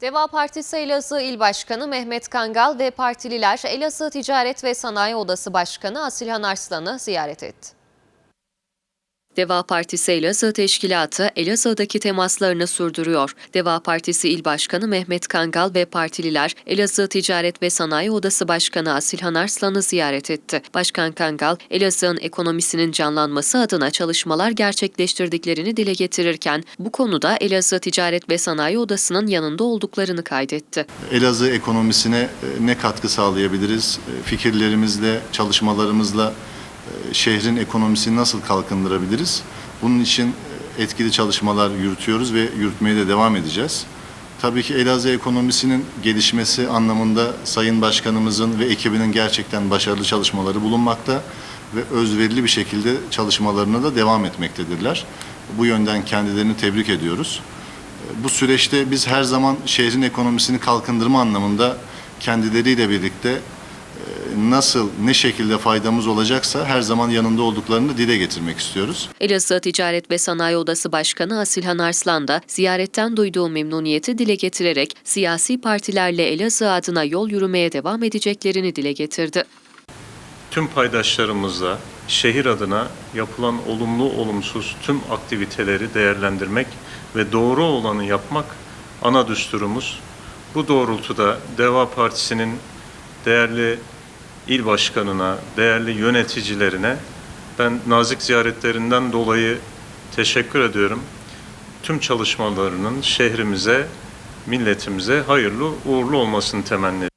Deva Partisi Elazığ İl Başkanı Mehmet Kangal ve partililer Elazığ Ticaret ve Sanayi Odası Başkanı Asilhan Arslan'ı ziyaret etti. Deva Partisi Elazığ Teşkilatı Elazığ'daki temaslarını sürdürüyor. Deva Partisi İl Başkanı Mehmet Kangal ve partililer Elazığ Ticaret ve Sanayi Odası Başkanı Asilhan Arslan'ı ziyaret etti. Başkan Kangal, Elazığ'ın ekonomisinin canlanması adına çalışmalar gerçekleştirdiklerini dile getirirken bu konuda Elazığ Ticaret ve Sanayi Odası'nın yanında olduklarını kaydetti. Elazığ ekonomisine e, ne katkı sağlayabiliriz? E, Fikirlerimizle, çalışmalarımızla şehrin ekonomisini nasıl kalkındırabiliriz? Bunun için e, etkili çalışmalar yürütüyoruz ve yürütmeye de devam edeceğiz. Tabii ki Elazığ ekonomisinin gelişmesi anlamında Sayın Başkanımızın ve ekibinin gerçekten başarılı çalışmaları bulunmakta ve özverili bir şekilde çalışmalarına da devam etmektedirler. Bu yönden kendilerini tebrik ediyoruz. Bu süreçte biz her zaman şehrin ekonomisini kalkındırma anlamında kendileriyle birlikte e, nasıl, ne şekilde faydamız olacaksa her zaman yanında olduklarını dile getirmek istiyoruz. Elazığ Ticaret ve Sanayi Odası Başkanı Asilhan Arslan da ziyaretten duyduğu memnuniyeti dile getirerek siyasi partilerle Elazığ adına yol yürümeye devam edeceklerini dile getirdi. tüm paydaşlarımızla şehir adına yapılan olumlu olumsuz tüm aktiviteleri değerlendirmek ve doğru olanı yapmak ana düsturumuz. Bu doğrultuda Deva Partisi'nin değerli il başkanına, değerli yöneticilerine ben nazik ziyaretlerinden dolayı teşekkür ediyorum. Tüm çalışmalarının şehrimize, milletimize hayırlı uğurlu olmasını temenni.